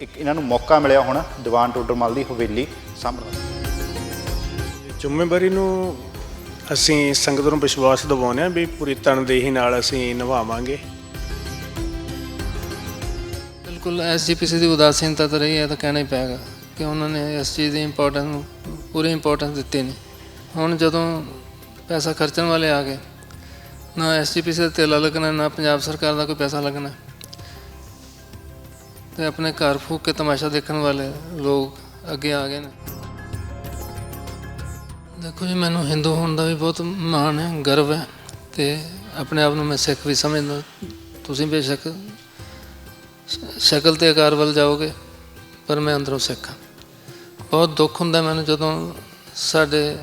ਇੱਕ ਇਹਨਾਂ ਨੂੰ ਮੌਕਾ ਮਿਲਿਆ ਹੁਣ ਦੀਵਾਨ ਟੋਡਰਮਲ ਦੀ ਹਵੇਲੀ ਸਾਂਭਣ ਦਾ ਜ਼ਿੰਮੇਵਾਰੀ ਨੂੰ ਅਸੀਂ ਸੰਗਤ ਨੂੰ ਵਿਸ਼ਵਾਸ ਦਿਵਾਉਂਦੇ ਹਾਂ ਵੀ ਪੂਰੀ ਤਨਦੇਹੀ ਨਾਲ ਅਸੀਂ ਨਿਭਾਵਾਂਗੇ। ਬਿਲਕੁਲ ਐਸਜੀਪੀਸੀ ਦੀ ਉਦਾਸੀਨਤਾ ਤਾਂ ਰਹੀ ਹੈ ਤਾਂ ਕਹਿਣਾ ਹੀ ਪਏਗਾ ਕਿ ਉਹਨਾਂ ਨੇ ਇਸ ਚੀਜ਼ ਦੀ ਇੰਪੋਰਟੈਂਸ ਨੂੰ ਪੂਰੀ ਇੰਪੋਰਟੈਂਸ ਦਿੱਤੀ ਨਹੀਂ। ਹੁਣ ਜਦੋਂ ਪੈਸਾ ਖਰਚਣ ਵਾਲੇ ਆ ਗਏ ਨਾ ਐਸਜੀਪੀਸੀ ਦਾ ਤੇਲਾ ਲੱਗਣਾ ਨਾ ਪੰਜਾਬ ਸਰਕਾਰ ਦਾ ਕੋਈ ਪੈਸਾ ਲੱਗਣਾ ਤੇ ਆਪਣੇ ਘਰ ਫੂਕ ਕੇ ਤਮਾਸ਼ਾ ਦੇਖਣ ਵਾਲੇ ਲੋਕ ਅੱਗੇ ਆ ਗਏ ਨੇ। ਦੇਖੋ ਜੀ ਮੈਨੂੰ ਹਿੰਦੂ ਹੋਣ ਦਾ ਵੀ ਬਹੁਤ ਮਾਣ ਹੈ ਗਰਵ ਹੈ ਤੇ ਆਪਣੇ ਆਪ ਨੂੰ ਮੈਂ ਸਿੱਖ ਵੀ ਸਮਝਦਾ। ਤੁਸੀਂ ਬੇਸ਼ੱਕ ਸ਼ਕਲ ਤੇ ਆਕਾਰ ਵੱਲ ਜਾਓਗੇ ਪਰ ਮੈਂ ਅੰਦਰੋਂ ਸਿੱਖ ਹਾਂ। ਬਹੁਤ ਦੁੱਖ ਹੁੰਦਾ ਮੈਨੂੰ ਜਦੋਂ ਸਾਡੇ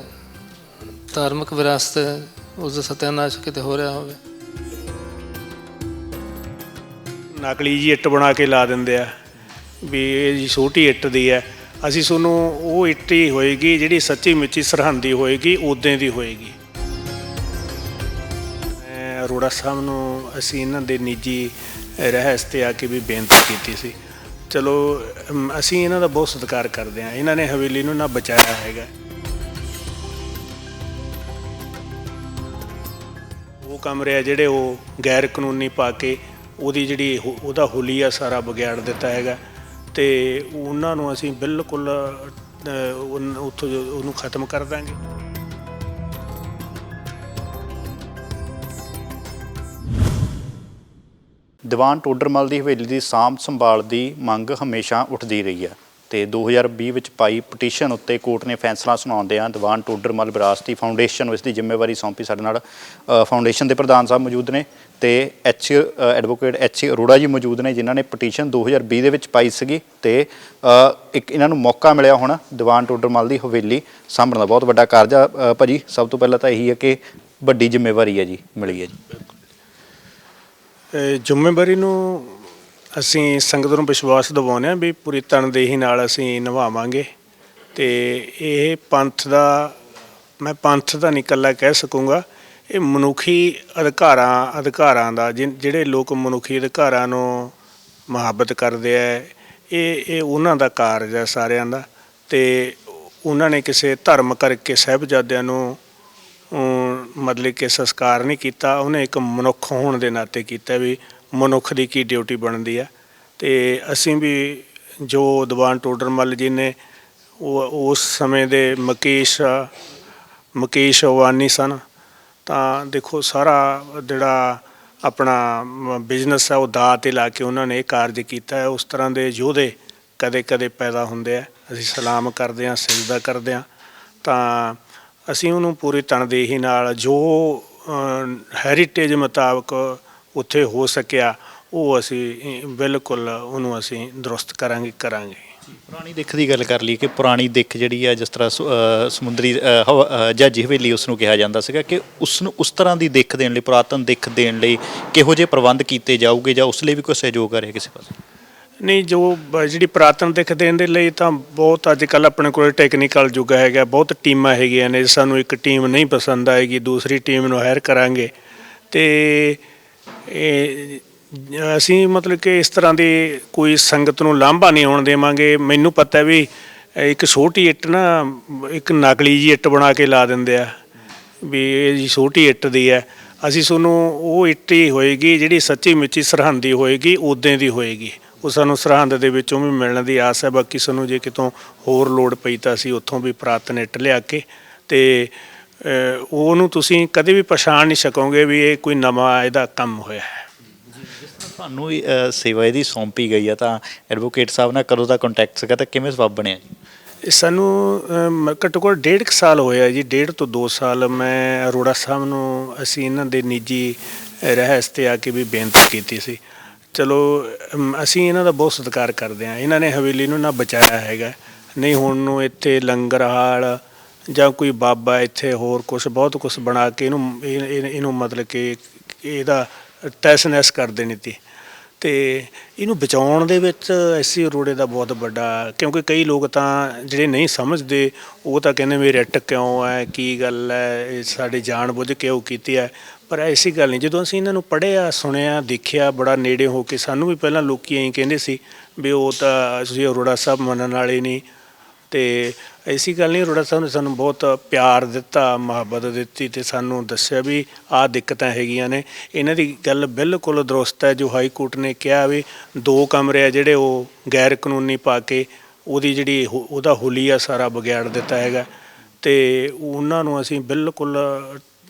ਧਾਰਮਿਕ ਵਿਰਾਸਤ ਹੈ, ਉਸ ਦਾ ਸਤਿਆਨਾਸ਼ ਕਿਤੇ ਹੋ ਰਿਹਾ ਹੋਵੇ। ਨਕਲੀ ਜੀ ਇੱਟ ਬਣਾ ਕੇ ਲਾ ਦਿੰਦੇ ਆ, ਵੀ ਇਹ ਜੀ ਛੋਟੀ ਇੱਟ ਦੀ ਹੈ। ਅਸੀਂ ਤੁਹਾਨੂੰ ਉਹ ਇੱਟ ਹੀ ਹੋਏਗੀ, ਜਿਹੜੀ ਸੱਚੀ ਮਿੱਚੀ ਸਰਹੰਦੀ ਹੋਏਗੀ ਉਦੋਂ ਦੀ ਹੋਏਗੀ। ਅਰੋੜਾ ਸਾਹਿਬ ਨੂੰ, ਅਸੀਂ ਇਹਨਾਂ ਦੇ ਨਿੱਜੀ ਰਹਿਸ ਤੇ ਆ ਕੇ ਵੀ ਬੇਨਤੀ ਕੀਤੀ ਸੀ। ਚਲੋ ਅਸੀਂ ਇਹਨਾਂ ਦਾ ਬਹੁਤ ਸਤਿਕਾਰ ਕਰਦੇ ਹਾਂ। ਇਹਨਾਂ ਨੇ ਹਵੇਲੀ ਨੂੰ ਨਾ ਬਚਾਇਆ ਹੈਗਾ। ਉਹ ਕਮਰੇ ਆ ਜਿਹੜੇ ਉਹ ਗੈਰ ਕਾਨੂੰਨੀ ਪਾ ਕੇ ਉਹਦੀ ਜਿਹੜੀ ਹੁ- ਉਹਦਾ ਹੁਲੀਆ ਸਾਰਾ ਵਿਗਿਆੜ ਦਿੱਤਾ ਹੈਗਾ। ਤੇ ਉਹਨਾਂ ਨੂੰ ਅਸੀਂ ਬਿਲਕੁਲ ਉੱਥੋਂ ਉਹਨੂੰ ਖਤਮ ਕਰ ਦਾਂਗੇ। ਦੀਵਾਨ ਟੋਡਰਮਲ ਦੀ ਹਵੇਲੀ ਦੀ ਸਾਂਭ ਸੰਭਾਲ ਦੀ ਮੰਗ ਹਮੇਸ਼ਾ ਉੱਠਦੀ ਰਹੀ ਹੈ ਤੇ 2020 ਵਿੱਚ ਪਾਈ ਪਟੀਸ਼ਨ ਉੱਤੇ ਕੋਰਟ ਨੇ ਫੈਸਲਾ ਸੁਣਾਉਂਦਿਆਂ ਦੀਵਾਨ ਟੋਡਰਮਲ ਵਿਰਾਸਤੀ ਫਾਊਂਡੇਸ਼ਨ ਨੂੰ ਇਸ ਦੀ ਜ਼ਿੰਮੇਵਾਰੀ ਸੌਂਪੀ। ਸਾਡੇ ਨਾਲ ਫਾਊਂਡੇਸ਼ਨ ਦੇ ਪ੍ਰਧਾਨ ਸਾਹਿਬ ਮੌਜੂਦ ਨੇ। ਤੇ H advocate H Arora ji ਮੌਜੂਦ ਨੇ ਜਿਨ੍ਹਾਂ ਨੇ ਪਟੀਸ਼ਨ 2020 ਦੇ ਵਿੱਚ ਪਾਈ ਸੀਗੀ ਤੇ ਇੱਕ ਇਹਨਾਂ ਨੂੰ ਮੌਕਾ ਮਿਲਿਆ ਹੁਣ ਦੀਵਾਨ ਟੋਡਰਮਲ ਦੀ ਹਵੇਲੀ ਸਾਂਭਣ ਦਾ। ਬਹੁਤ ਵੱਡਾ ਕਾਰਜ ਆ ਅ, ਭਾਜੀ ਸਭ ਤੋਂ ਪਹਿਲਾਂ ਤਾਂ ਇਹੀ ਹੈ ਕਿ ਵੱਡੀ ਜ਼ਿੰਮੇਵਾਰੀ ਹੈ ਜੀ ਮਿਲੀ ਹੈ ਜੀ। ਜ਼ਿੰਮੇਵਾਰੀ ਨੂੰ ਅਸੀਂ ਸੰਗਤ ਨੂੰ ਵਿਸ਼ਵਾਸ ਦਿਵਾਉਂਦੇ ਹਾਂ ਵੀ ਪੂਰੀ ਤਨਦੇਹੀ ਨਾਲ ਅਸੀਂ ਨਿਭਾਵਾਂਗੇ ਤੇ ਇਹ ਪੰਥ ਦਾ ਮੈਂ ਪੰਥ ਦਾ ਨਹੀਂ ਇਕੱਲਾ ਕਹਿ ਸਕੂੰਗਾ ਇਹ ਮਨੁੱਖੀ ਅਧਿਕਾਰਾਂ ਅਧਿਕਾਰਾਂ ਦਾ ਜਿਨ- ਜਿਹੜੇ ਲੋਕ ਮਨੁੱਖੀ ਅਧਿਕਾਰਾਂ ਨੂੰ ਮੁਹੱਬਤ ਕਰਦੇ ਆ ਇਹ ਇਹ ਉਹਨਾਂ ਦਾ ਕਾਰਜ ਹੈ ਸਾਰਿਆਂ ਦਾ। ਤੇ ਉਹਨਾਂ ਨੇ ਕਿਸੇ ਧਰਮ ਕਰਕੇ ਸਾਹਿਬਜ਼ਾਦਿਆਂ ਨੂੰ, ਅਮ, ਮਤਲਬ ਕਿ ਸੰਸਕਾਰ ਨਹੀਂ ਕੀਤਾ, ਉਹਨੇ ਇੱਕ ਮਨੁੱਖ ਹੋਣ ਦੇ ਨਾਤੇ ਕੀਤਾ ਵੀ ਮਨੁੱਖ ਦੀ ਕੀ ਡਿਊਟੀ ਬਣਦੀ ਆ ਤੇ ਅਸੀਂ ਵੀ ਜੋ ਦੀਵਾਨ ਟੋਡਰਮਲ ਜੀ ਨੇ, ਉਹ, ਉਸ ਸਮੇਂ ਦੇ ਮੁਕੇਸ਼ ਮੁਕੇਸ਼ ਅਵਾਨੀ ਸਨ ਤਾਂ ਦੇਖੋ ਸਾਰਾ ਜਿਹੜਾ ਆਪਣਾ ਬਿਜ਼ਨਸ ਹੈ, ਉਹ ਦਾ ਤੇ ਲਾ ਕੇ ਉਹਨਾਂ ਨੇ ਇਹ ਕਾਰਜ ਕੀਤਾ ਹੈ। ਉਸ ਤਰ੍ਹਾਂ ਦੇ ਯੋਧੇ ਕਦੇ ਕਦੇ ਪੈਦਾ ਹੁੰਦੇ ਆ। ਅਸੀਂ ਸਲਾਮ ਕਰਦੇ ਹਾਂ, ਸਜਦਾ ਕਰਦੇ ਹਾਂ। ਤਾਂ ਅਸੀਂ ਉਹਨੂੰ ਪੂਰੀ ਤਨਦੇਹੀ ਨਾਲ ਜੋ ਹੈਰੀਟੇਜ ਮੁਤਾਬਕ ਉੱਥੇ ਹੋ ਸਕਿਆ, ਉਹ ਅਸੀਂ ਬਿਲਕੁਲ ਉਹਨੂੰ ਅਸੀਂ ਦਰੁਸਤ ਕਰਾਂਗੇ ਕਰਾਂਗੇ। ਪੁਰਾਣੀ ਦਿੱਖ ਦੀ ਗੱਲ ਕਰ ਲਈ ਕਿ ਪੁਰਾਣੀ ਦਿੱਖ ਜਿਹੜੀ ਆ, ਜਿਸ ਤਰ੍ਹਾਂ ਸੁ- ਅਹ, ਸਮੁੰਦਰੀ, ਅਹ, ਹਵਾ- ਅਹ, ਜਹਾਜੀ ਹਵੇਲੀ ਉਸ ਨੂੰ ਕਿਹਾ ਜਾਂਦਾ ਸੀਗਾ ਕਿ ਉਸ ਨੂੰ ਉਸ ਤਰ੍ਹਾਂ ਦੀ ਦਿੱਖ ਦੇਣ ਲਈ, ਪੁਰਾਤਨ ਦਿੱਖ ਦੇਣ ਲਈ ਕਿਹੋ ਜਿਹੇ ਪ੍ਰਬੰਧ ਕੀਤੇ ਜਾਊਗੇ ਜਾਂ ਉਸ ਲਈ ਵੀ ਕੋਈ ਸਹਿਯੋਗ ਕਰੇ ਕਿਸੇ ਪਾਸੇ? ਨਹੀਂ, ਜੋ ਬ- ਜਿਹੜੀ ਪੁਰਾਤਨ ਦਿੱਖ ਦੇਣ ਦੇ ਲਈ ਤਾਂ ਬਹੁਤ ਅੱਜ ਕੱਲ ਆਪਣੇ ਕੋਲ ਟੈਕਨੀਕਲ ਯੁੱਗ ਹੈਗਾ। ਬਹੁਤ ਟੀਮਾਂ ਹੈਗੀਆਂ ਨੇ, ਸਾਨੂੰ ਇੱਕ ਟੀਮ ਨਹੀਂ ਪਸੰਦ ਆਏਗੀ, ਦੂਸਰੀ ਟੀਮ ਨੂੰ ਹਾਇਰ ਕਰਾਂਗੇ। ਤੇ ਇਹ ਅਸੀਂ ਮਤਲਬ ਕਿ ਇਸ ਤਰ੍ਹਾਂ ਦੀ ਕੋਈ ਸੰਗਤ ਨੂੰ ਲਾਂਭਾ ਨਹੀਂ ਆਉਣ ਦੇਵਾਂਗੇ। ਮੈਨੂੰ ਪਤਾ ਵੀ ਇੱਕ ਛੋਟੀ ਇੱਟ ਨਾ, ਇੱਕ ਨਕਲੀ ਜੀ ਇੱਟ ਬਣਾ ਕੇ ਲਾ ਦਿੰਦੇ ਆ, ਵੀ ਇਹ ਜੀ ਛੋਟੀ ਇੱਟ ਦੀ ਹੈ। ਅਸੀਂ ਤੁਹਾਨੂੰ ਉਹ ਇੱਟ ਹੀ ਹੋਏਗੀ, ਜਿਹੜੀ ਸੱਚੀ ਮੁੱਚੀ ਸਰਹੰਦੀ ਹੋਏਗੀ ਉਦੋਂ ਦੀ ਹੋਏਗੀ। ਉਹ ਸਾਨੂੰ ਸਰਹੰਦ ਦੇ ਵਿੱਚੋਂ ਵੀ ਮਿਲਣ ਦੀ ਆਸ ਹੈ। ਬਾਕੀ ਸਾਨੂੰ ਜੇ ਕਿਤੋਂ ਹੋਰ ਲੋੜ ਪਈ ਤਾਂ ਅਸੀਂ ਉੱਥੋਂ ਵੀ ਪੁਰਾਤਨ ਇੱਟ ਲਿਆ ਕੇ ਤੇ ਉਹਨੂੰ ਤੁਸੀਂ ਕਦੇ ਵੀ ਪਛਾਣ ਨਹੀਂ ਸਕੋਗੇ ਵੀ ਇਹ ਕੋਈ ਨਵਾਂ ਇਹਦਾ ਕੰਮ ਹੋਇਆ ਹੈ। ਤੁਹਾਨੂੰ ਇਹ, ਸੇਵਾ ਇਹਦੀ ਸੌਂਪੀ ਗਈ ਆ ਤਾਂ ਐਡਵੋਕੇਟ ਸਾਹਿਬ ਨਾਲ ਕਦੋਂ ਦਾ ਕੰਟੈਕਟ ਸੀਗਾ ਤਾਂ ਕਿਵੇਂ ਸਬਬ ਬਣਿਆ ਜੀ? ਸਾਨੂੰ ਅਮ, ਘੱਟੋ ਘੱਟ ਡੇਢ ਕੁ ਸਾਲ ਹੋਇਆ ਜੀ ਡੇਢ ਤੋਂ 2 ਸਾਲ ਮੈਂ ਅਰੋੜਾ ਸਾਹਿਬ ਨੂੰ ਅਸੀਂ ਇਹਨਾਂ ਦੇ ਨਿੱਜੀ ਰਹਿਸ ਤੇ ਆ ਕੇ ਵੀ ਬੇਨਤੀ ਕੀਤੀ ਸੀ। ਚਲੋ ਅਸੀਂ ਇਹਨਾਂ ਦਾ ਬਹੁਤ ਸਤਿਕਾਰ ਕਰਦੇ ਹਾਂ। ਇਹਨਾਂ ਨੇ ਹਵੇਲੀ ਨੂੰ ਨਾ ਬਚਾਇਆ ਹੈਗਾ। ਨਹੀਂ ਹੁਣ ਨੂੰ ਇੱਥੇ ਲੰਗਰ ਹਾਲ ਜਾਂ ਕੋਈ ਬਾਬਾ ਇੱਥੇ ਹੋਰ ਕੁਝ ਬਹੁਤ ਕੁਝ ਬਣਾ ਕੇ ਇਹਨੂੰ ਇਹ- ਇਹਨੂੰ ਮਤਲਬ ਕਿ ਇਹਦਾ ਤੈਸਨੈਸ ਕਰ ਦੇਣੀ ਤੀ। ਤੇ ਇਹਨੂੰ ਬਚਾਉਣ ਦੇ ਵਿੱਚ ਐਸੀ ਅਰੋੜੇ ਦਾ ਬਹੁਤ ਵੱਡਾ, ਕਿਉਂਕਿ ਕਈ ਲੋਕ ਤਾਂ ਜਿਹੜੇ ਨਹੀਂ ਸਮਝਦੇ, ਉਹ ਤਾਂ ਕਹਿੰਦੇ ਵੀ ਰਿਟ ਕਿਉਂ ਹੈ ਕੀ ਗੱਲ ਹੈ ਇਹ ਸਾਡੇ ਜਾਣ ਬੁੱਝ ਕੇ ਉਹ ਕੀਤੀ ਹੈ ਪਰ ਐਸੀ ਗੱਲ ਨਹੀਂ, ਜਦੋਂ ਅਸੀਂ ਇਹਨਾਂ ਨੂੰ ਪੜ੍ਹਿਆ, ਸੁਣਿਆ, ਦੇਖਿਆ, ਬੜਾ ਨੇੜੇ ਹੋ ਕੇ, ਸਾਨੂੰ ਵੀ ਪਹਿਲਾਂ ਲੋਕੀ ਐਂ ਕਹਿੰਦੇ ਸੀ ਵੀ ਉਹ ਤਾਂ ਤੁਸੀਂ ਅਰੋੜਾ ਸਾਹਿਬ ਮੰਨਣ ਵਾਲੇ ਨਹੀਂ ਤੇ ਐਸੀ ਗੱਲ ਨਹੀਂ ਅਰੋੜਾ ਸਾਹਿਬ ਨੇ ਸਾਨੂੰ ਬਹੁਤ ਪਿਆਰ ਦਿੱਤਾ ਮੁਹੱਬਤ ਦਿੱਤੀ ਤੇ ਸਾਨੂੰ ਦੱਸਿਆ ਵੀ ਆਹ ਦਿੱਕਤਾਂ ਹੈਗੀਆਂ ਨੇ। ਇਹਨਾਂ ਦੀ ਗੱਲ ਬਿਲਕੁਲ ਦਰੁਸਤ ਹੈ ਜੋ ਹਾਈ ਕੋਰਟ ਨੇ ਕਿਹਾ ਵੀ ਦੋ ਕਮਰੇ ਆ ਜਿਹੜੇ ਉਹ ਗੈਰ ਕਾਨੂੰਨੀ ਪਾ ਕੇ ਉਹਦੀ ਜਿਹੜੀ ਹੋ ਉਹਦਾ ਹੁਲੀਆ ਸਾਰਾ ਵਿਗਾੜ ਦਿੱਤਾ ਹੈਗਾ। ਤੇ ਉਹਨਾਂ ਨੂੰ ਅਸੀਂ ਬਿਲਕੁਲ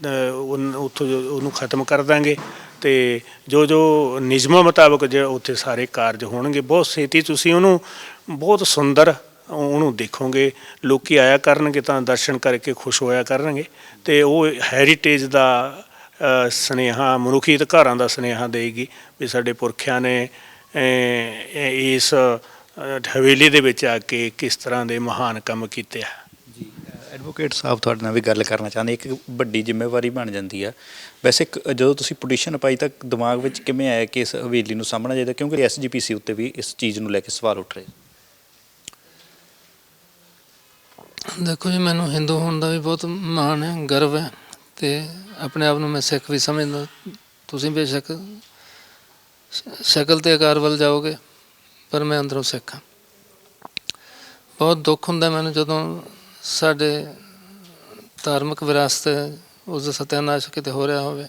ਅ, ਉਨ- ਉੱਥੋਂ ਜੋ- ਉਹਨੂੰ ਖਤਮ ਕਰ ਦਾਂਗੇ ਤੇ ਜੋ ਜੋ ਨਿਯਮਾਂ ਮੁਤਾਬਕ ਜੇ ਉੱਥੇ ਸਾਰੇ ਕਾਰਜ ਹੋਣਗੇ ਬਹੁਤ ਛੇਤੀ ਤੁਸੀਂ ਉਹਨੂੰ ਬਹੁਤ ਸੁੰਦਰ ਉਹਨੂੰ ਦੇਖੋਗੇ ਲੋਕੀ ਆਇਆ ਕਰਨਗੇ ਤਾਂ ਦਰਸ਼ਨ ਕਰਕੇ ਖੁਸ਼ ਹੋਇਆ ਕਰਨਗੇ। ਤੇ ਉਹ ਹੈਰੀਟੇਜ ਦਾ ਅ, ਸੁਨੇਹਾ ਮਨੁੱਖੀ ਅਧਿਕਾਰਾਂ ਦਾ ਸੁਨੇਹਾ ਦੇਗੀ ਵੀ ਸਾਡੇ ਪੁਰਖਿਆਂ ਨੇ ਇਸ ਹਵੇਲੀ ਦੇ ਵਿੱਚ ਆ ਕੇ ਕਿਸ ਤਰ੍ਹਾਂ ਦੇ ਮਹਾਨ ਕੰਮ ਕੀਤੇ ਆ। ਜੀ ਐਡਵੋਕੇਟ ਸਾਹਿਬ ਤੁਹਾਡੇ ਨਾਲ ਵੀ ਗੱਲ ਕਰਨਾ ਚਾਹੁੰਦੇ ਇੱਕ ਵੱਡੀ ਜ਼ਿੰਮੇਵਾਰੀ ਬਣ ਜਾਂਦੀ ਆ। ਵੈਸੇ ਇੱਕ ਜਦੋਂ ਤੁਸੀਂ ਪਟੀਸ਼ਨ ਪਾਈ ਤਾਂ ਦਿਮਾਗ ਵਿੱਚ ਕਿਵੇਂ ਆਇਆ ਕਿ ਇਸ ਹਵੇਲੀ ਨੂੰ ਸਾਹਮਣਾ ਚਾਹੀਦਾ? ਕਿਉਂਕਿ ਐਸਜੀਪੀਸੀ ਉੱਤੇ ਵੀ ਇਸ ਚੀਜ਼ ਨੂੰ ਲੈ ਕੇ ਸਵਾਲ ਉੱਠ ਰਹੇ। ਦੇਖੋ ਜੀ, ਮੈਨੂੰ ਹਿੰਦੂ ਹੋਣ ਦਾ ਵੀ ਬਹੁਤ ਮਾਣ ਹੈ, ਗਰਵ ਹੈ ਤੇ ਆਪਣੇ ਆਪ ਨੂੰ ਮੈਂ ਸਿੱਖ ਵੀ ਸਮਝਦਾ। ਤੁਸੀਂ ਬੇਸ਼ੱਕ ਸ਼ਕਲ ਤੇ ਆਕਾਰ ਵੱਲ ਜਾਓਗੇ, ਪਰ ਮੈਂ ਅੰਦਰੋਂ ਸਿੱਖ ਹਾਂ। ਬਹੁਤ ਦੁੱਖ ਹੁੰਦਾ ਮੈਨੂੰ ਜਦੋਂ ਸਾਡੇ ਧਾਰਮਿਕ ਵਿਰਾਸਤ ਉਸ ਦਾ ਸਤਿਆਨਾਸ਼ ਕਿਤੇ ਹੋ ਰਿਹਾ ਹੋਵੇ।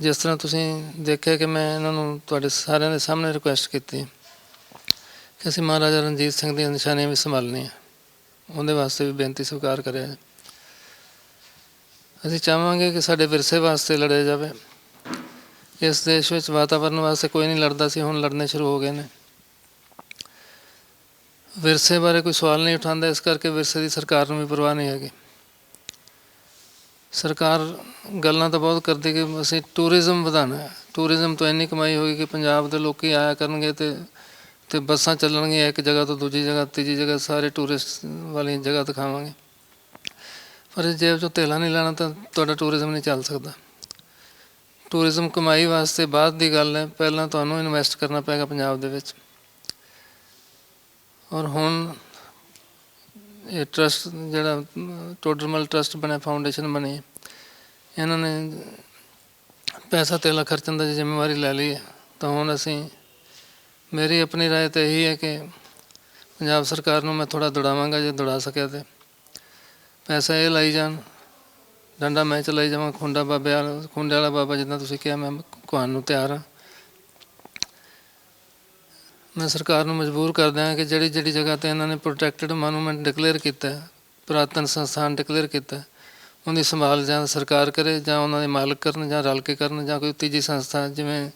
ਜਿਸ ਤਰ੍ਹਾਂ ਤੁਸੀਂ ਦੇਖਿਆ ਕਿ ਮੈਂ ਇਹਨਾਂ ਨੂੰ ਤੁਹਾਡੇ ਸਾਰਿਆਂ ਦੇ ਸਾਹਮਣੇ ਰਿਕੁਐਸਟ ਕੀਤੀ ਕਿ ਅਸੀਂ ਮਹਾਰਾਜਾ ਰਣਜੀਤ ਸਿੰਘ ਦੀਆਂ ਨਿਸ਼ਾਨੀਆਂ ਵੀ ਸੰਭਾਲਣੀਆਂ। ਉਹਦੇ ਵਾਸਤੇ ਵੀ ਬੇਨਤੀ ਸਵੀਕਾਰ ਕਰਿਆ ਹੈ। ਅਸੀਂ ਚਾਹਾਂਗੇ ਕਿ ਸਾਡੇ ਵਿਰਸੇ ਵਾਸਤੇ ਲੜਿਆ ਜਾਵੇ। ਇਸ ਦੇਸ਼ ਵਿੱਚ ਵਾਤਾਵਰਣ ਵਾਸਤੇ ਕੋਈ ਨਹੀਂ ਲੜਦਾ ਸੀ, ਹੁਣ ਲੜਨੇ ਸ਼ੁਰੂ ਹੋ ਗਏ ਨੇ। ਵਿਰਸੇ ਬਾਰੇ ਕੋਈ ਸਵਾਲ ਨਹੀਂ ਉਠਾਉਂਦਾ, ਇਸ ਕਰਕੇ ਵਿਰਸੇ ਦੀ ਸਰਕਾਰ ਨੂੰ ਵੀ ਪਰਵਾਹ ਨਹੀਂ ਹੈਗੀ। ਸਰਕਾਰ ਗੱਲਾਂ ਤਾਂ ਬਹੁਤ ਕਰਦੀ ਕਿ ਅਸੀਂ ਟੂਰਿਜ਼ਮ ਵਧਾਉਣਾ ਹੈ। ਟੂਰਿਜ਼ਮ ਤੋਂ ਇੰਨੀ ਕਮਾਈ ਹੋਈ ਕਿ ਪੰਜਾਬ ਦੇ ਲੋਕੀ ਆਇਆ ਕਰਨਗੇ ਤੇ ਤੇ ਬੱਸਾਂ ਚੱਲਣਗੀਆਂ ਇੱਕ ਜਗ੍ਹਾ ਤੋਂ ਦੂਜੀ ਜਗ੍ਹਾ, ਤੀਜੀ ਜਗ੍ਹਾ ਸਾਰੇ ਟੂਰਿਸਟ ਵਾਲੀ ਜਗ੍ਹਾ ਦਿਖਾਵਾਂਗੇ। ਪਰ ਜੇਬ ਚੋਂ ਤੇਲਾ ਨਹੀਂ ਲੈਣਾ ਤਾਂ ਤੁਹਾਡਾ ਟੂਰਿਜ਼ਮ ਨਹੀਂ ਚੱਲ ਸਕਦਾ। ਟੂਰਿਜ਼ਮ ਕਮਾਈ ਵਾਸਤੇ ਬਾਅਦ ਦੀ ਗੱਲ ਹੈ, ਪਹਿਲਾਂ ਤੁਹਾਨੂੰ ਇਨਵੈਸਟ ਕਰਨਾ ਪਏਗਾ ਪੰਜਾਬ ਦੇ ਵਿੱਚ। ਔਰ ਹੁਣ ਇਹ ਟਰਸਟ ਜਿਹੜਾ ਟੋਡਰਮਲ ਟਰਸਟ ਬਣਿਆ ਫਾਊਂਡੇਸ਼ਨ ਬਣੀ ਇਹਨਾਂ ਨੇ ਪੈਸਾ ਤੇਲਾ ਖਰਚਣ ਦੀ ਜ਼ਿੰਮੇਵਾਰੀ ਲੈ ਲਈ ਤਾਂ ਹੁਣ ਅਸੀਂ ਮੇਰੀ ਆਪਣੀ ਰਾਏ ਤਾਂ ਇਹੀ ਹੈ ਕਿ ਪੰਜਾਬ ਸਰਕਾਰ ਨੂੰ ਮੈਂ ਥੋੜਾ ਦੌੜਾਵਾਂਗਾ ਜੇ ਦੌੜਾ ਸਕਿਆ ਤੇ ਪੈਸਾ ਇਹ ਲਾਈ ਜਾਣ, ਡੰਡਾ ਮੈਂ ਚਲਾਈ ਜਾਵਾਂ, ਖੁੰਡਾ ਬਾਬੇ ਵਾਲਾ, ਖੁੰਡੇ ਵਾਲਾ ਬਾਬਾ ਜਿੱਦਾਂ ਤੁਸੀਂ ਕਿਹਾ, ਮੈਂ ਕੁਹਾਨ ਨੂੰ ਤਿਆਰ ਹਾਂ। ਮੈਂ ਸਰਕਾਰ ਨੂੰ ਮਜਬੂਰ ਕਰ ਦਿਆਂ ਕਿ ਜਿਹੜੀ ਜਿਹੜੀ ਜਗ੍ਹਾ ਤੇ ਇਹਨਾਂ ਨੇ ਪ੍ਰੋਟੈਕਟਡ ਮੋਨੂਮੈਂਟ ਡਿਕਲੇਅਰ ਕੀਤਾ ਹੈ ਪੁਰਾਤਨ ਸੰਸਥਾਨ ਡਿਕਲੇਅਰ ਕੀਤਾ, ਉਹਦੀ ਸੰਭਾਲ ਜਾਂ ਸਰਕਾਰ ਕਰੇ ਜਾਂ ਉਹਨਾਂ ਦੇ ਮਾਲਕ ਕਰਨ ਜਾਂ ਰਲ ਕੇ ਕਰਨ ਜਾਂ ਕੋਈ ਤੀਜੀ ਸੰਸਥਾ, ਜਿਵੇਂ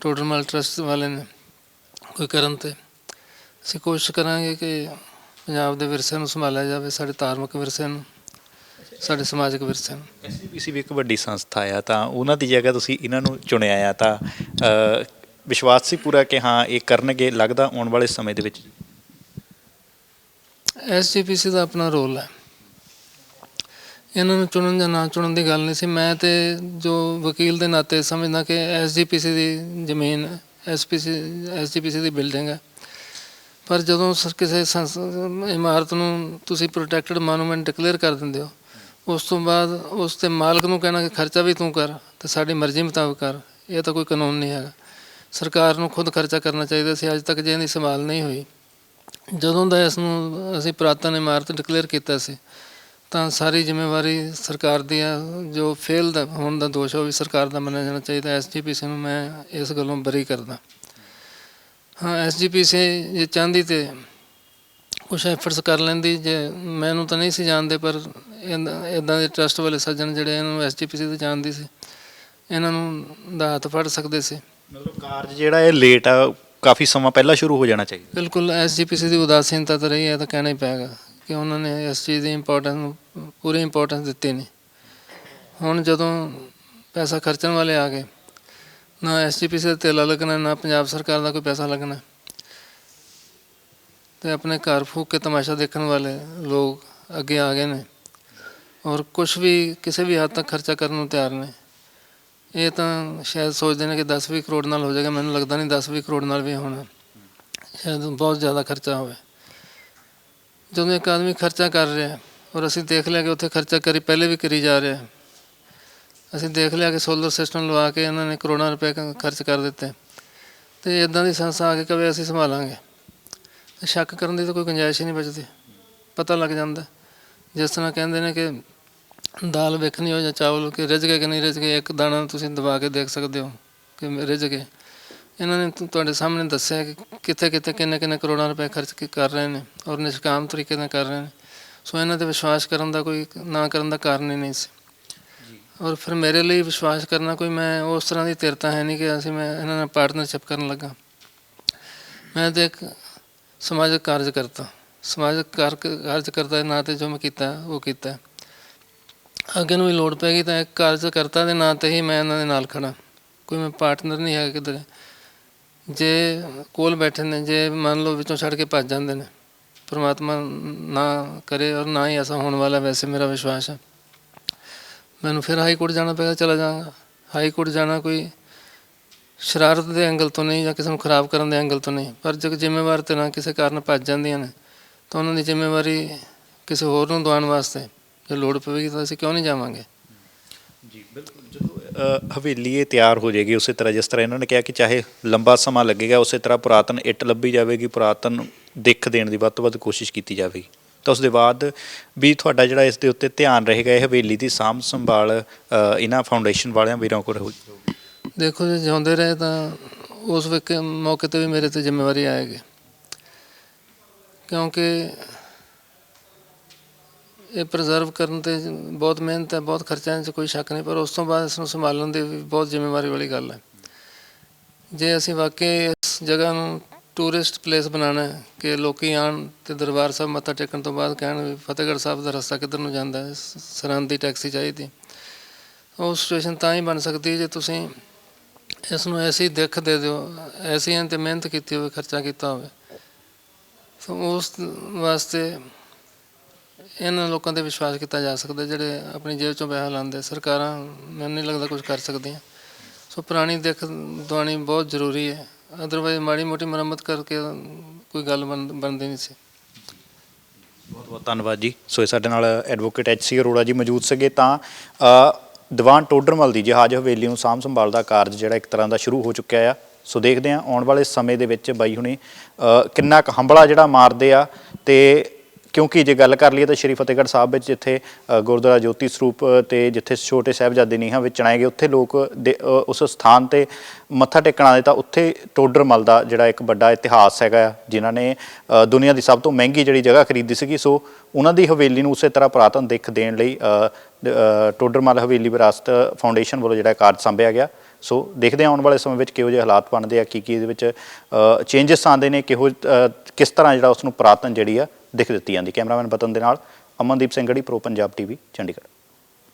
ਟੋਟਲ ਟੋਡਰਮਲ ਟਰਸਟ ਵਾਲੇ ਨੇ। ਕੋਈ ਕਰਨ ਤੇ ਅਸੀਂ ਕੋਸ਼ਿਸ਼ ਕਰਾਂਗੇ ਕਿ ਪੰਜਾਬ ਦੇ ਵਿਰਸੇ ਨੂੰ ਸੰਭਾਲਿਆ ਜਾਵੇ ਸਾਡੇ ਧਾਰਮਿਕ ਵਿਰਸੇ ਨੂੰ ਸਾਡੇ ਸਮਾਜਿਕ ਵਿਰਸੇ ਨੂੰ। ਐਸਜੀਪੀਸੀ ਵੀ ਇੱਕ ਵੱਡੀ ਸੰਸਥਾ ਆ ਤਾਂ ਉਹਨਾਂ ਦੀ ਜਗ੍ਹਾ ਤੁਸੀਂ ਇਹਨਾਂ ਨੂੰ ਚੁਣਿਆ ਆ ਤਾਂ ਵਿਸ਼ਵਾਸ ਸੀ ਪੂਰਾ ਕਿ ਹਾਂ ਇਹ ਕਰਨਗੇ ਲੱਗਦਾ ਆਉਣ ਵਾਲੇ ਸਮੇਂ ਦੇ ਵਿੱਚ? ਐਸਜੀਪੀਸੀ ਦਾ ਆਪਣਾ ਰੋਲ ਹੈ। ਇਹਨਾਂ ਨੂੰ ਚੁਣਨ ਜਾਂ ਨਾ ਚੁਣਨ ਦੀ ਗੱਲ ਨਹੀਂ ਸੀ। ਮੈਂ ਤੇ ਜੋ ਵਕੀਲ ਦੇ ਨਾਤੇ ਸਮਝਦਾ ਕਿ ਐਸਜੀਪੀਸੀ ਦੀ ਜ਼ਮੀਨ ਐਸਪੀਸੀ, ਐਸਜੀਪੀਸੀ ਦੀ ਬਿਲਡਿੰਗ ਹੈ। ਪਰ ਜਦੋਂ ਸ- ਕਿਸੇ ਸੰਸ- ਇਮਾਰਤ ਨੂੰ ਤੁਸੀਂ ਪ੍ਰੋਟੈਕਟਡ ਮੋਨੂਮੈਂਟ ਡਿਕਲੇਅਰ ਕਰ ਦਿੰਦੇ ਹੋ, ਉਸ ਤੋਂ ਬਾਅਦ ਉਸ ਤੇ ਮਾਲਕ ਨੂੰ ਕਹਿਣਾ ਕਿ ਖਰਚਾ ਵੀ ਤੂੰ ਕਰ ਤੇ ਸਾਡੀ ਮਰਜ਼ੀ ਮੁਤਾਬਕ ਕਰ, ਇਹ ਤਾਂ ਕੋਈ ਕਾਨੂੰਨ ਨਹੀਂ ਹੈਗਾ। ਸਰਕਾਰ ਨੂੰ ਖੁਦ ਖਰਚਾ ਕਰਨਾ ਚਾਹੀਦਾ ਸੀ, ਅੱਜ ਤੱਕ ਜੇ ਇਹਦੀ ਸੰਭਾਲ ਨਹੀਂ ਹੋਈ। ਜਦੋਂ ਦਾ ਇਸ ਨੂੰ ਅਸੀਂ ਪੁਰਾਤਨ ਇਮਾਰਤ ਡਿਕਲੇਅਰ ਕੀਤਾ ਸੀ ਤਾਂ ਸਾਰੀ ਜ਼ਿੰਮੇਵਾਰੀ ਸਰਕਾਰ ਦੀ ਹੈ ਜੋ ਫੇਲ ਦਾ ਹੋਣ ਦਾ ਦੋਸ਼ ਉਹ ਵੀ ਸਰਕਾਰ ਦਾ ਮੰਨਿਆ ਜਾਣਾ ਚਾਹੀਦਾ। ਐਸਜੀਪੀਸੀ ਨੂੰ ਮੈਂ ਇਸ ਗੱਲੋਂ ਬਰੀ ਕਰਦਾ। ਹਾਂ ਐਸਜੀਪੀਸੀ ਜੇ ਚਾਹੁੰਦੀ ਤੇ ਕੁਛ ਐਫਰਟਸ ਕਰ ਲੈਂਦੀ ਜੇ ਮੈਨੂੰ ਤਾਂ ਨਹੀਂ ਸੀ ਜਾਣਦੇ ਪਰ ਇਦਾਂ ਦੇ ਟਰਸਟ ਵਾਲੇ ਸੱਜਣ ਜਿਹੜੇ ਇਹਨਾਂ ਨੂੰ ਐਸਜੀਪੀਸੀ ਤੇ ਜਾਣਦੇ ਸੀ ਇਹਨਾਂ ਨੂੰ ਦਾ ਹੱਥ ਫੜ ਸਕਦੇ ਸੀ। ਮਤਲਬ ਕਾਰਜ ਜਿਹੜਾ ਇਹ ਲੇਟ ਆ ਕਾਫੀ ਸਮਾਂ ਪਹਿਲਾਂ ਸ਼ੁਰੂ ਹੋ ਜਾਣਾ ਚਾਹੀਦਾ। ਬਿਲਕੁਲ ਐਸਜੀਪੀਸੀ ਦੀ ਉਦਾਸੀਨਤਾ ਤਾਂ ਰਹੀ ਹੈ ਤਾਂ ਕਹਿਣਾ ਹੀ ਪਏਗਾ। ਕਿ ਉਹਨਾਂ ਨੇ ਇਸ ਚੀਜ਼ ਦੀ ਇੰਪੋਰਟੈਂਸ ਨੂੰ ਪੂਰੀ ਇੰਪੋਰਟੈਂਸ ਦਿੱਤੀ ਨਹੀਂ ਹੁਣ ਜਦੋਂ ਪੈਸਾ ਖਰਚਣ ਵਾਲੇ ਆ ਗਏ, ਨਾ ਐਸਜੀਪੀਸੀ ਦਾ ਤੇਲਾ ਲੱਗਣਾ, ਨਾ ਪੰਜਾਬ ਸਰਕਾਰ ਦਾ ਕੋਈ ਪੈਸਾ ਲੱਗਣਾ, ਤੇ ਆਪਣੇ ਘਰ ਫੂਕ ਕੇ ਤਮਾਸ਼ਾ ਦੇਖਣ ਵਾਲੇ ਲੋਕ ਅੱਗੇ ਆ ਗਏ ਨੇ ਔਰ ਕੁਝ ਵੀ ਕਿਸੇ ਵੀ ਹੱਦ ਤੱਕ ਖਰਚਾ ਕਰਨ ਨੂੰ ਤਿਆਰ ਨੇ। ਇਹ ਤਾਂ ਸ਼ਾਇਦ ਸੋਚਦੇ ਨੇ ਕਿ 10-20 ਕਰੋੜ ਨਾਲ ਹੋ ਜਾਏਗਾ, ਮੈਨੂੰ ਲੱਗਦਾ ਨਹੀਂ 10-20 ਕਰੋੜ ਨਾਲ ਵੀ ਹੋਣਾ ਸ਼ਾਇਦ ਬਹੁਤ ਜ਼ਿਆਦਾ ਖਰਚਾ ਹੋਵੇ। ਜਦੋਂ ਇੱਕ ਆਦਮੀ ਖਰਚਾ ਕਰ ਰਿਹਾ ਹੈ ਔਰ ਅਸੀਂ ਦੇਖ ਲਿਆ ਕਿ ਉੱਥੇ ਖਰਚਾ ਕਰੀ ਪਹਿਲੇ ਵੀ ਕਰੀ ਜਾ ਰਿਹਾ ਹੈ, ਅਸੀਂ ਦੇਖ ਲਿਆ ਕਿ ਸੋਲਰ ਸਿਸਟਮ ਲਵਾ ਕੇ ਇਹਨਾਂ ਨੇ ਕਰੋੜਾਂ ਰੁਪਏ ਖਰਚ ਕਰ ਦਿੱਤੇ ਤੇ ਇਦਾਂ ਦੀ ਸੰਸਥਾ ਆ ਕੇ ਕਵੇ ਅਸੀਂ ਸੰਭਾਲਾਂਗੇ। ਤੇ ਸ਼ੱਕ ਕਰਨ ਦੀ ਤਾਂ ਕੋਈ ਗੁੰਜਾਇਸ਼ ਹੀ ਨਹੀਂ ਬਚਦੀ। ਪਤਾ ਲੱਗ ਜਾਂਦਾ ਜਿਸ ਤਰ੍ਹਾਂ ਕਹਿੰਦੇ ਨੇ ਕਿ ਦਾਲ ਵੇਖਣੀ ਹੋ ਜਾਂ ਚਾਵਲ ਕਿ ਰਿੱਝ ਗਏ ਕਿ ਨਹੀਂ ਰਿੱਝ ਗਏ, ਇੱਕ ਦਾਣਾ ਤੁਸੀਂ ਦਬਾ ਕੇ ਦੇਖ ਸਕਦੇ ਹੋ ਕਿ ਰਿੱਝ ਗਏ। ਇਹਨਾਂ ਨੇ ਤੁ- ਤੁਹਾਡੇ ਸਾਹਮਣੇ ਦੱਸਿਆ ਕਿ ਕਿੱਥੇ ਕਿੱਥੇ ਕਿੰਨੇ ਕਿੰਨੇ ਕਰੋੜਾਂ ਰੁਪਏ ਖਰਚ ਕੀ ਕਰ ਰਹੇ ਨੇ ਔਰ ਨਿਸ਼ਕਾਮ ਤਰੀਕੇ ਨਾਲ ਕਰ ਰਹੇ ਨੇ। ਸੋ ਇਹਨਾਂ ਤੇ ਵਿਸ਼ਵਾਸ ਕਰਨ ਦਾ ਕੋਈ ਨਾ ਕਰਨ ਦਾ ਕਾਰਨ ਹੀ ਨਹੀਂ ਸੀ। ਔਰ ਫਿਰ ਮੇਰੇ ਲਈ ਵਿਸ਼ਵਾਸ ਕਰਨਾ ਕੋਈ ਮੈਂ ਉਸ ਤਰ੍ਹਾਂ ਦੀ ਧਿਰਤਾ ਹੈ ਨਹੀਂ ਕਿ ਅਸੀਂ ਮੈਂ ਇਹਨਾਂ ਨਾਲ ਪਾਰਟਨਰਸ਼ਿਪ ਕਰਨ ਲੱਗਾ। ਮੈਂ ਤਾਂ ਇੱਕ ਸਮਾਜਿਕ ਕਾਰਜ ਕਰਤਾ। ਸਮਾਜਿਕ ਕਾਰ- ਕਾਰਜ ਕਰਤਾ ਦੇ ਨਾਂ ਤੇ ਜੋ ਮੈਂ ਕੀਤਾ ਉਹ ਕੀਤਾ। ਅੱਗੇ ਨੂੰ ਵੀ ਲੋੜ ਪੈਗੀ ਤਾਂ ਇੱਕ ਕਾਰਜ ਕਰਤਾ ਦੇ ਨਾਂ ਤੇ ਹੀ ਮੈਂ ਇਹਨਾਂ ਦੇ ਨਾਲ ਖੜਾ ਕੋਈ ਮੈਂ ਪਾਰਟਨਰ ਨਹੀਂ ਹੈ ਕਿਧਰ। ਜੇ ਕੋਲ ਬੈਠੇ ਨੇ, ਜੇ ਮੰਨ ਲਓ ਵਿੱਚੋਂ ਛੱਡ ਕੇ ਭੱਜ ਜਾਂਦੇ ਨੇ, ਪਰਮਾਤਮਾ ਨਾ ਕਰੇ ਔਰ ਨਾ ਹੀ ਐਸਾ ਹੋਣ ਵਾਲਾ ਵੈਸੇ ਮੇਰਾ ਵਿਸ਼ਵਾਸ ਹੈ। ਮੈਨੂੰ ਫਿਰ ਹਾਈ ਕੋਰਟ ਜਾਣਾ ਪਏਗਾ, ਚਲਾ ਜਾਵਾਂਗਾ। ਹਾਈ ਕੋਰਟ ਜਾਣਾ ਕੋਈ ਸ਼ਰਾਰਤ ਦੇ ਐਂਗਲ ਤੋਂ ਨਹੀਂ ਜਾਂ ਕਿਸੇ ਨੂੰ ਖਰਾਬ ਕਰਨ ਦੇ ਐਂਗਲ ਤੋਂ ਨਹੀਂ। ਪਰ ਜੇ ਜ਼ਿੰਮੇਵਾਰ ਤੇ ਨਾ ਕਿਸੇ ਕਾਰਨ ਭੱਜ ਜਾਂਦੀਆਂ ਨੇ, ਤਾਂ ਉਹਨਾਂ ਦੀ ਜ਼ਿੰਮੇਵਾਰੀ ਕਿਸੇ ਹੋਰ ਨੂੰ ਦਵਾਉਣ ਵਾਸਤੇ ਜੇ ਲੋੜ ਪਵੇਗੀ ਤਾਂ ਅਸੀਂ ਕਿਉਂ ਨਹੀਂ ਜਾਵਾਂਗੇ? ਜੀ, ਬਿਲਕੁਲ। ਜਦੋਂ ਹਵੇਲੀ ਇਹ ਤਿਆਰ ਹੋ ਜਾਏਗੀ ਉਸੇ ਤਰ੍ਹਾਂ, ਜਿਸ ਤਰ੍ਹਾਂ ਇਹਨਾਂ ਨੇ ਕਿਹਾ ਕਿ ਚਾਹੇ ਲੰਬਾ ਸਮਾਂ ਲੱਗੇਗਾ, ਉਸੇ ਤਰ੍ਹਾਂ ਪੁਰਾਤਨ ਇੱਟ ਲੱਭੀ ਜਾਵੇਗੀ, ਪੁਰਾਤਨ ਦਿੱਖ ਦੇਣ ਦੀ ਵੱਧ ਤੋਂ ਵੱਧ ਕੋਸ਼ਿਸ਼ ਕੀਤੀ ਜਾਵੇਗੀ। ਤਾਂ ਉਸ ਦੇ ਬਾਅਦ ਵੀ ਤੁਹਾਡਾ ਜਿਹੜਾ ਇਸ ਦੇ ਉੱਤੇ ਧਿਆਨ ਰਹੇਗਾ, ਇਹ ਹਵੇਲੀ ਦੀ ਸਾਂਭ ਸੰਭਾਲ ਇਹਨਾਂ ਫਾਊਂਡੇਸ਼ਨ ਵਾਲਿਆਂ ਵੀਰਾਂ ਕੋਲ ਰਹੂਗੀ ਦੇਖੋ ਜੇ, ਜਿਉਂਦੇ ਰਹੇ ਤਾਂ ਉਸ ਵੇਲੇ ਮੌਕੇ ਤੇ ਵੀ ਮੇਰੇ ਤੇ ਜ਼ਿੰਮੇਵਾਰੀ ਆਏਗੀ। ਕਿਉਂਕਿ ਇਹ ਪ੍ਰੀਜ਼ਰਵ ਕਰਨ ਤੇ ਬਹੁਤ ਮਿਹਨਤ ਹੈ, ਬਹੁਤ ਖਰਚਾ ਹੈ ਚ ਕੋਈ ਸ਼ੱਕ ਨਹੀਂ, ਪਰ ਉਸ ਤੋਂ ਬਾਅਦ ਇਸ ਨੂੰ ਸੰਭਾਲਣ ਦੀ ਵੀ ਬਹੁਤ ਜ਼ਿੰਮੇਵਾਰੀ ਵਾਲੀ ਗੱਲ ਹੈ। ਜੇ ਅਸੀਂ ਵਾਕਈ ਇਸ ਜਗ੍ਹਾ ਨੂੰ ਟੂਰਿਸਟ ਪਲੇਸ ਬਣਾਉਣਾ ਹੈ, ਕਿ ਲੋਕੀ ਆਣ ਤੇ ਦਰਬਾਰ ਸਾਹਿਬ ਮੱਥਾ ਟੇਕਣ ਤੋਂ ਬਾਅਦ ਕਹਿਣ ਵੀ ਫਤਿਹਗੜ੍ਹ ਸਾਹਿਬ ਦਾ ਰਸਤਾ ਕਿੱਧਰ ਨੂੰ ਜਾਂਦਾ ਹੈ ਸਰਹੰਦ ਦੀ ਟੈਕਸੀ ਚਾਹੀਦੀ। ਉਹ ਸਿਚੁਏਸ਼ਨ ਤਾਂ ਹੀ ਬਣ ਸਕਦੀ ਜੇ ਤੁਸੀਂ ਇਸ ਨੂੰ ਐਸੀ ਦਿੱਖ ਦੇ ਦਿਓ ਐਸੀ ਇਹਨਾਂ ਤੇ ਮਿਹਨਤ ਕੀਤੀ ਹੋਵੇ, ਖਰਚਾ ਕੀਤਾ ਹੋਵੇ। ਸੋ ਉਸ ਵਾਸਤੇ ਇਹਨਾਂ ਲੋਕਾਂ ਤੇ ਵਿਸ਼ਵਾਸ ਕੀਤਾ ਜਾ ਸਕਦਾ ਜਿਹੜੇ ਆਪਣੀ ਜੇਬ ਚੋਂ ਪੈਸਾ ਲਾਉਂਦੇ ਸਰਕਾਰਾਂ ਮੈਨੂੰ ਨਹੀਂ ਲੱਗਦਾ ਕੁਝ ਕਰ ਸਕਦੀਆਂ। ਸੋ ਪੁਰਾਣੀ ਦਿੱਖ ਦਵਾਣੀ ਬਹੁਤ ਜ਼ਰੂਰੀ ਹੈ। ਅਦਰਵਾਈਜ਼ ਮਾੜੀ ਮੋਟੀ ਮੁਰੰਮਤ ਕਰਕੇ ਕੋਈ ਗੱਲ ਬਣ ਬਣਦੀ ਨਹੀਂ ਸੀ। ਬਹੁਤ ਬਹੁਤ ਧੰਨਵਾਦ ਜੀ। ਸੋ ਇਹ ਸਾਡੇ ਨਾਲ advocate H C Arora ji ਮੌਜੂਦ ਸੀਗੇ ਤਾਂ ਅ, ਦੀਵਾਨ ਟੋਡਰਮਲ ਦੀ ਜਹਾਜ਼ ਹਵੇਲੀ ਨੂੰ ਸਾਂਭ ਸੰਭਾਲ ਦਾ ਕਾਰਜ ਜਿਹੜਾ ਇੱਕ ਤਰ੍ਹਾਂ ਦਾ ਸ਼ੁਰੂ ਹੋ ਚੁੱਕਿਆ ਆ। ਸੋ ਦੇਖਦੇ ਹਾਂ ਆਉਣ ਵਾਲੇ ਸਮੇਂ ਦੇ ਵਿੱਚ ਬਾਈ ਹੁਣੀ ਅ, ਕਿੰਨਾ ਕੁ ਹੰਬਲਾ ਜਿਹੜਾ ਮਾਰਦੇ ਆ ਤੇ ਕਿਉਂਕਿ ਜੇ ਗੱਲ ਕਰ ਲਈਏ ਤਾਂ ਸ਼੍ਰੀ ਫਤਿਹਗੜ੍ਹ ਸਾਹਿਬ ਵਿੱਚ ਜਿੱਥੇ ਗੁਰਦੁਆਰਾ ਜੋਤੀ ਸਰੂਪ ਤੇ ਜਿੱਥੇ ਛੋਟੇ ਸਾਹਿਬਜ਼ਾਦੇ ਨੀਹਾਂ ਵਿੱਚ ਚਣਾਏ ਗਏ ਉੱਥੇ ਲੋਕ ਦੇ- ਉਸ ਸਥਾਨ ਤੇ ਮੱਥਾ ਟੇਕਣ ਆਉਂਦੇ ਤਾਂ ਉੱਥੇ ਟੋਡਰਮਲ ਦਾ ਜਿਹੜਾ ਇੱਕ ਵੱਡਾ ਇਤਿਹਾਸ ਹੈਗਾ ਆ, ਜਿਨ੍ਹਾਂ ਨੇ ਦੁਨੀਆ ਦੀ ਸਭ ਤੋਂ ਮਹਿੰਗੀ ਜਿਹੜੀ ਜਗ੍ਹਾ ਖਰੀਦੀ ਸੀਗੀ ਸੋ ਉਹਨਾਂ ਦੀ ਹਵੇਲੀ ਨੂੰ ਉਸੇ ਤਰ੍ਹਾਂ ਪੁਰਾਤਨ ਦਿੱਖ ਦੇਣ ਲਈ ਟੋਡਰਮਲ ਹਵੇਲੀ ਵਿਰਾਸਤ ਫਾਊਂਡੇਸ਼ਨ ਵੱਲੋਂ ਜਿਹੜਾ ਕਾਰਜ ਸੰਭਿਆ ਗਿਆ। ਸੋ ਦੇਖਦੇ ਹਾਂ ਆਉਣ ਵਾਲੇ ਸਮੇਂ ਵਿੱਚ ਕਿਹੋ ਜਿਹੇ ਹਾਲਾਤ ਬਣਦੇ ਆ ਕੀ ਕੀ ਇਹਦੇ ਵਿੱਚ ਚੇਂਜਸ ਆਉਂਦੇ ਨੇ ਕਿਹੋ ਅ, ਕਿਸ ਤਰ੍ਹਾਂ ਜਿਹੜਾ ਉਸ ਨੂੰ ਪੁਰਾਤਨ ਜਿਹੜੀ ਆ ਦਿੱਖ ਦਿੱਤੀ ਜਾਂਦੀ। ਕੈਮਰਾਮੈਨ ਬਤਨ ਦੇ ਨਾਲ ਅਮਨਦੀਪ ਸਿੰਘ ਗੜੀ ਪ੍ਰੋ ਪੰਜਾਬ ਟੀਵੀ ਚੰਡੀਗੜ੍ਹ।